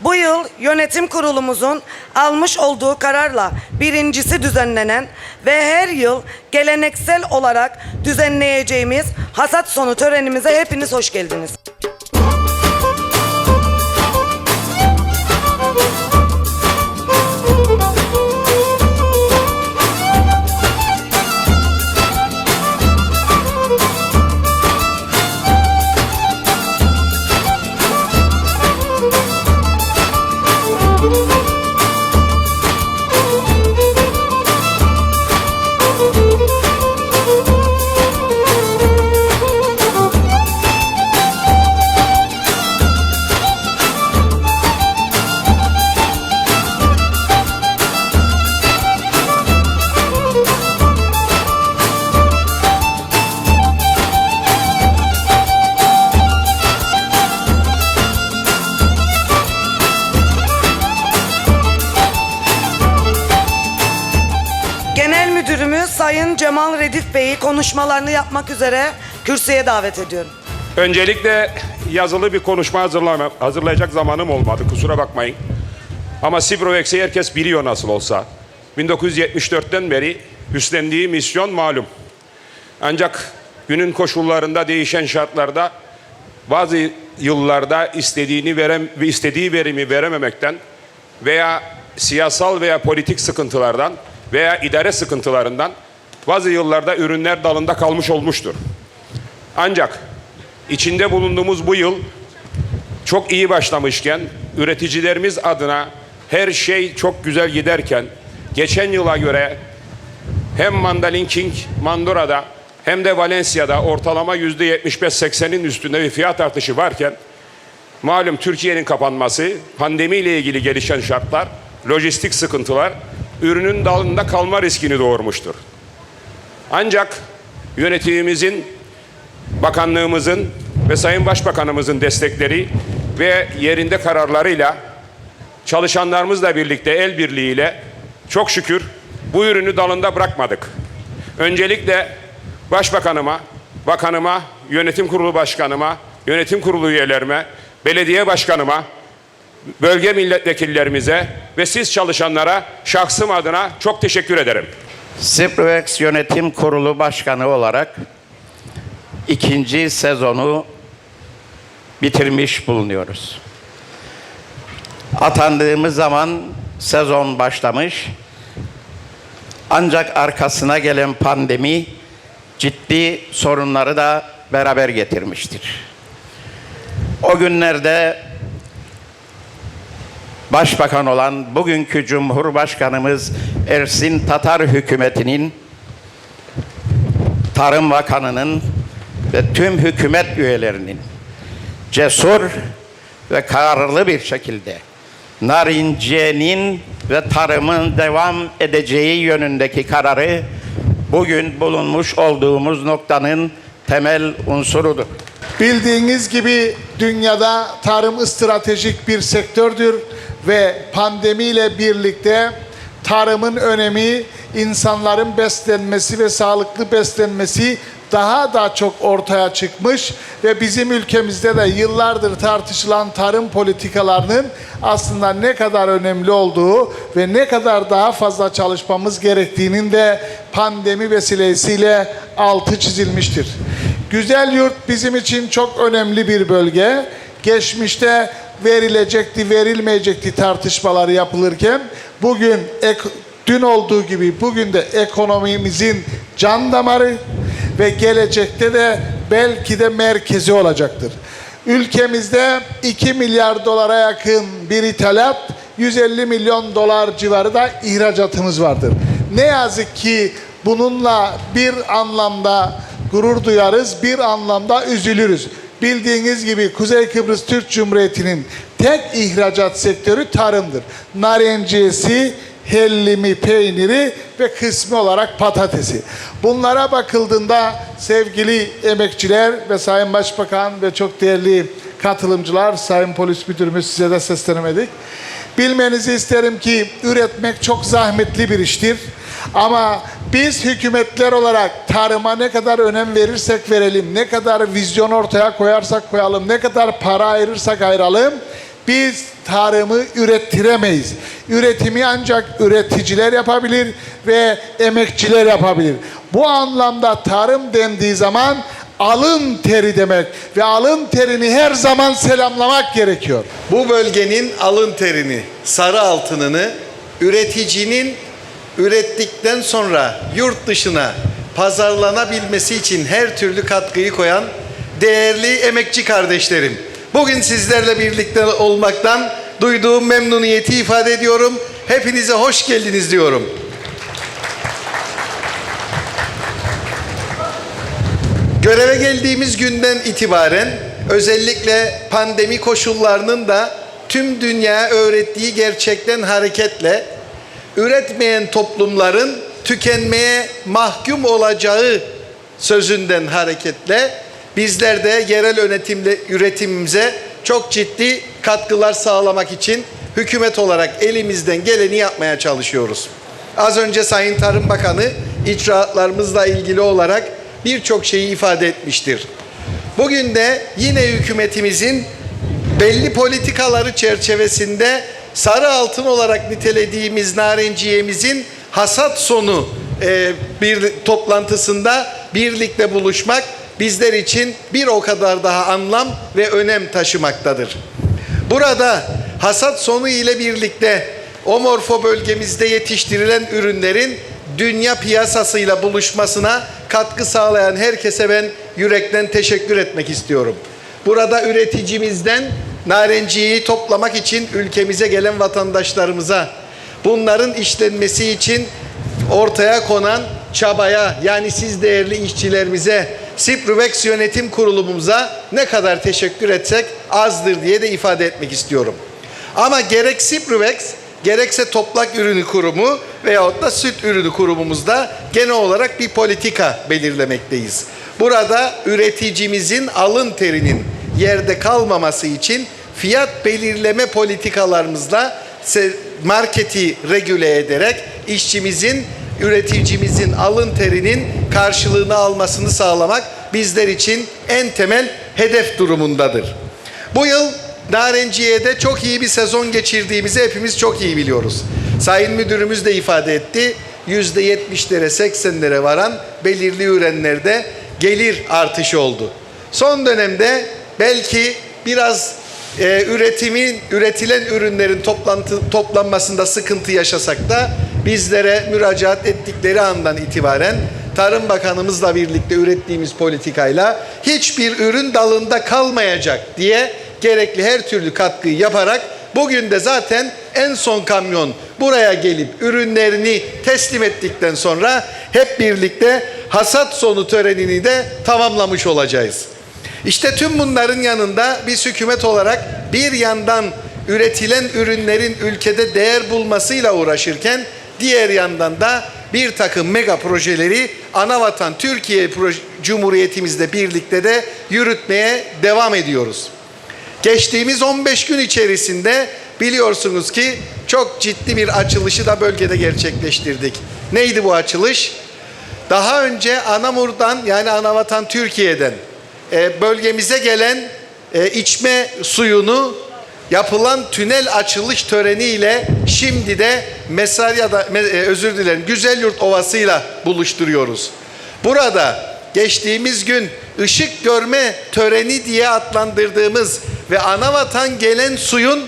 Bu yıl yönetim kurulumuzun almış olduğu kararla birincisi düzenlenen ve her yıl geleneksel olarak düzenleyeceğimiz hasat sonu törenimize hepiniz hoş geldiniz. Redif Bey'i konuşmalarını yapmak üzere kürsüye davet ediyorum. Öncelikle yazılı bir konuşma hazırlayacak zamanım olmadı kusura bakmayın. Ama Sibrovex'i herkes biliyor nasıl olsa. 1974'ten beri üstlendiği misyon malum. Ancak günün koşullarında değişen şartlarda bazı yıllarda istediğini verem ve istediği verimi verememekten veya siyasal veya politik sıkıntılardan veya idare sıkıntılarından bazı yıllarda ürünler dalında kalmış olmuştur. Ancak içinde bulunduğumuz bu yıl çok iyi başlamışken üreticilerimiz adına her şey çok güzel giderken geçen yıla göre hem Mandalin King Mandora'da hem de Valencia'da ortalama %75-80'in üstünde bir fiyat artışı varken malum Türkiye'nin kapanması, pandemiyle ilgili gelişen şartlar, lojistik sıkıntılar ürünün dalında kalma riskini doğurmuştur. Ancak yönetimimizin bakanlığımızın ve Sayın Başbakanımızın destekleri ve yerinde kararlarıyla çalışanlarımızla birlikte el birliğiyle çok şükür bu ürünü dalında bırakmadık. Öncelikle Başbakanıma, bakanıma, yönetim kurulu başkanıma, yönetim kurulu üyelerime, belediye başkanıma, bölge milletvekillerimize ve siz çalışanlara şahsım adına çok teşekkür ederim. Sipvex Yönetim Kurulu Başkanı olarak ikinci sezonu bitirmiş bulunuyoruz. Atandığımız zaman sezon başlamış. Ancak arkasına gelen pandemi ciddi sorunları da beraber getirmiştir. O günlerde Başbakan olan bugünkü Cumhurbaşkanımız Ersin Tatar hükümetinin Tarım Bakanı'nın ve tüm hükümet üyelerinin cesur ve kararlı bir şekilde narinciyenin ve tarımın devam edeceği yönündeki kararı bugün bulunmuş olduğumuz noktanın temel unsurudur. Bildiğiniz gibi dünyada tarım stratejik bir sektördür ve pandemiyle birlikte tarımın önemi, insanların beslenmesi ve sağlıklı beslenmesi daha da çok ortaya çıkmış ve bizim ülkemizde de yıllardır tartışılan tarım politikalarının aslında ne kadar önemli olduğu ve ne kadar daha fazla çalışmamız gerektiğinin de pandemi vesilesiyle altı çizilmiştir. Güzel yurt bizim için çok önemli bir bölge. Geçmişte verilecekti, verilmeyecekti tartışmaları yapılırken bugün ek- dün olduğu gibi bugün de ekonomimizin can damarı ve gelecekte de belki de merkezi olacaktır. Ülkemizde 2 milyar dolara yakın bir ithalat, 150 milyon dolar civarı da ihracatımız vardır. Ne yazık ki bununla bir anlamda gurur duyarız, bir anlamda üzülürüz. Bildiğiniz gibi Kuzey Kıbrıs Türk Cumhuriyeti'nin tek ihracat sektörü tarımdır. Narenciyesi, hellimi, peyniri ve kısmi olarak patatesi. Bunlara bakıldığında sevgili emekçiler ve Sayın Başbakan ve çok değerli katılımcılar, Sayın Polis Müdürümüz size de seslenemedik. Bilmenizi isterim ki üretmek çok zahmetli bir iştir. Ama biz hükümetler olarak tarıma ne kadar önem verirsek verelim, ne kadar vizyon ortaya koyarsak koyalım, ne kadar para ayırırsak ayıralım, biz tarımı ürettiremeyiz. Üretimi ancak üreticiler yapabilir ve emekçiler yapabilir. Bu anlamda tarım dendiği zaman alın teri demek ve alın terini her zaman selamlamak gerekiyor. Bu bölgenin alın terini, sarı altınını üreticinin ürettikten sonra yurt dışına pazarlanabilmesi için her türlü katkıyı koyan değerli emekçi kardeşlerim. Bugün sizlerle birlikte olmaktan duyduğum memnuniyeti ifade ediyorum. Hepinize hoş geldiniz diyorum. Göreve geldiğimiz günden itibaren özellikle pandemi koşullarının da tüm dünya öğrettiği gerçekten hareketle üretmeyen toplumların tükenmeye mahkum olacağı sözünden hareketle bizler de yerel yönetimle üretimimize çok ciddi katkılar sağlamak için hükümet olarak elimizden geleni yapmaya çalışıyoruz. Az önce Sayın Tarım Bakanı icraatlarımızla ilgili olarak birçok şeyi ifade etmiştir. Bugün de yine hükümetimizin belli politikaları çerçevesinde sarı altın olarak nitelediğimiz narenciyemizin hasat sonu e, bir toplantısında birlikte buluşmak bizler için bir o kadar daha anlam ve önem taşımaktadır. Burada hasat sonu ile birlikte Omorfo bölgemizde yetiştirilen ürünlerin dünya piyasasıyla buluşmasına katkı sağlayan herkese ben yürekten teşekkür etmek istiyorum. Burada üreticimizden narenciyeyi toplamak için ülkemize gelen vatandaşlarımıza bunların işlenmesi için ortaya konan çabaya yani siz değerli işçilerimize Siprovex Yönetim Kurulumuza ne kadar teşekkür etsek azdır diye de ifade etmek istiyorum. Ama gerek Siprovex gerekse Toplak Ürünü Kurumu veyahut da Süt Ürünü Kurumumuzda genel olarak bir politika belirlemekteyiz. Burada üreticimizin alın terinin yerde kalmaması için fiyat belirleme politikalarımızla marketi regüle ederek işçimizin, üreticimizin alın terinin karşılığını almasını sağlamak bizler için en temel hedef durumundadır. Bu yıl Narenciye'de çok iyi bir sezon geçirdiğimizi hepimiz çok iyi biliyoruz. Sayın Müdürümüz de ifade etti. %70'lere 80'lere varan belirli ürünlerde gelir artışı oldu. Son dönemde belki biraz e, üretimin üretilen ürünlerin toplantı toplanmasında sıkıntı yaşasak da bizlere müracaat ettikleri andan itibaren Tarım Bakanımızla birlikte ürettiğimiz politikayla hiçbir ürün dalında kalmayacak diye gerekli her türlü katkıyı yaparak bugün de zaten en son kamyon buraya gelip ürünlerini teslim ettikten sonra hep birlikte hasat sonu törenini de tamamlamış olacağız. İşte tüm bunların yanında biz hükümet olarak bir yandan üretilen ürünlerin ülkede değer bulmasıyla uğraşırken diğer yandan da bir takım mega projeleri anavatan Türkiye Cumhuriyetimizle birlikte de yürütmeye devam ediyoruz. Geçtiğimiz 15 gün içerisinde biliyorsunuz ki çok ciddi bir açılışı da bölgede gerçekleştirdik. Neydi bu açılış? Daha önce Anamur'dan yani Anavatan Türkiye'den e, bölgemize gelen e, içme suyunu yapılan tünel açılış töreniyle şimdi de Mesarya'da me- e, özür dilerim Güzelyurt Ovası'yla buluşturuyoruz. Burada geçtiğimiz gün ışık görme töreni diye adlandırdığımız ve Anavatan gelen suyun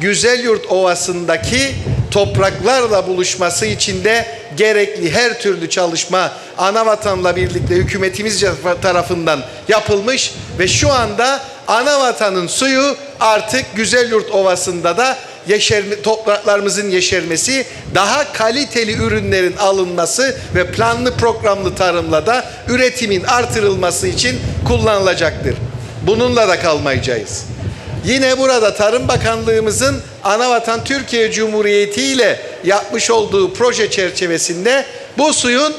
Güzelyurt Ovası'ndaki topraklarla buluşması için de gerekli her türlü çalışma Anavatan'la birlikte hükümetimiz tarafından yapılmış ve şu anda Anavatan'ın suyu artık Güzelyurt Ovası'nda da yeşerme, topraklarımızın yeşermesi, daha kaliteli ürünlerin alınması ve planlı programlı tarımla da üretimin artırılması için kullanılacaktır. Bununla da kalmayacağız. Yine burada Tarım Bakanlığımızın Anavatan Türkiye Cumhuriyeti ile yapmış olduğu proje çerçevesinde bu suyun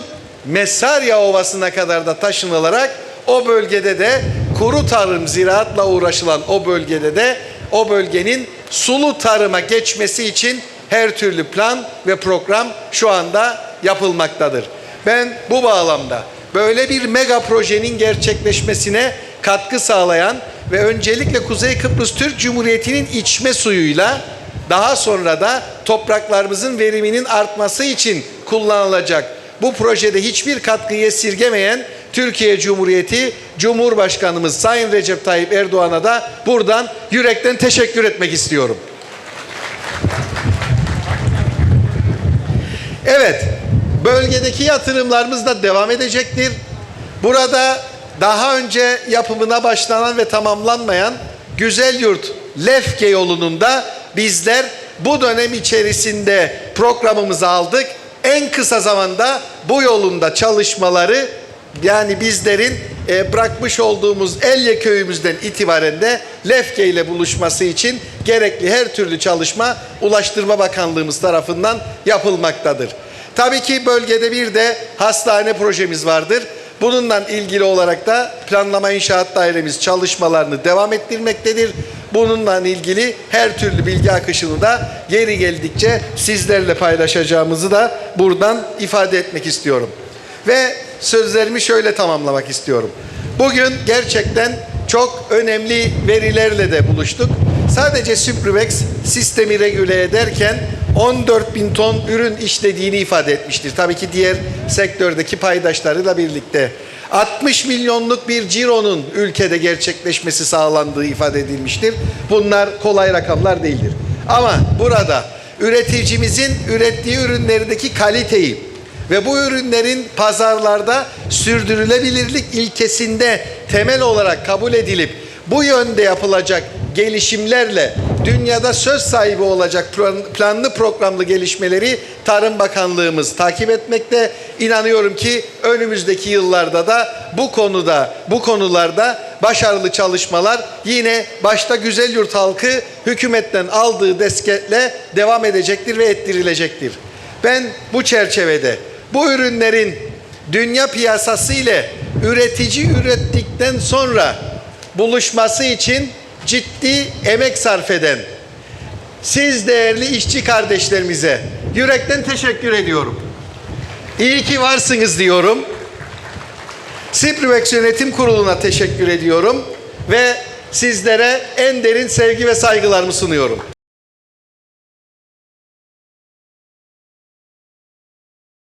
Mesarya Ovası'na kadar da taşınılarak o bölgede de kuru tarım ziraatla uğraşılan o bölgede de o bölgenin sulu tarıma geçmesi için her türlü plan ve program şu anda yapılmaktadır. Ben bu bağlamda böyle bir mega projenin gerçekleşmesine katkı sağlayan ve öncelikle Kuzey Kıbrıs Türk Cumhuriyeti'nin içme suyuyla daha sonra da topraklarımızın veriminin artması için kullanılacak. Bu projede hiçbir katkıyı esirgemeyen Türkiye Cumhuriyeti Cumhurbaşkanımız Sayın Recep Tayyip Erdoğan'a da buradan yürekten teşekkür etmek istiyorum. Evet, bölgedeki yatırımlarımız da devam edecektir. Burada daha önce yapımına başlanan ve tamamlanmayan Güzel Yurt Lefke yolunun da bizler bu dönem içerisinde programımıza aldık. En kısa zamanda bu yolunda çalışmaları yani bizlerin e, bırakmış olduğumuz Elye köyümüzden itibaren de Lefke ile buluşması için gerekli her türlü çalışma Ulaştırma Bakanlığımız tarafından yapılmaktadır. Tabii ki bölgede bir de hastane projemiz vardır. Bununla ilgili olarak da planlama inşaat dairemiz çalışmalarını devam ettirmektedir. Bununla ilgili her türlü bilgi akışını da yeri geldikçe sizlerle paylaşacağımızı da buradan ifade etmek istiyorum. Ve sözlerimi şöyle tamamlamak istiyorum. Bugün gerçekten çok önemli verilerle de buluştuk. Sadece Süprüvex sistemi regüle ederken 14 bin ton ürün işlediğini ifade etmiştir. Tabii ki diğer sektördeki paydaşlarıyla birlikte. 60 milyonluk bir cironun ülkede gerçekleşmesi sağlandığı ifade edilmiştir. Bunlar kolay rakamlar değildir. Ama burada üreticimizin ürettiği ürünlerdeki kaliteyi, ve bu ürünlerin pazarlarda sürdürülebilirlik ilkesinde temel olarak kabul edilip bu yönde yapılacak gelişimlerle dünyada söz sahibi olacak plan- planlı programlı gelişmeleri Tarım Bakanlığımız takip etmekte. İnanıyorum ki önümüzdeki yıllarda da bu konuda bu konularda başarılı çalışmalar yine başta Güzel Yurt halkı hükümetten aldığı desketle devam edecektir ve ettirilecektir. Ben bu çerçevede bu ürünlerin dünya piyasası ile üretici ürettikten sonra buluşması için ciddi emek sarf eden siz değerli işçi kardeşlerimize yürekten teşekkür ediyorum. İyi ki varsınız diyorum. Siprivex Yönetim Kurulu'na teşekkür ediyorum ve sizlere en derin sevgi ve saygılarımı sunuyorum.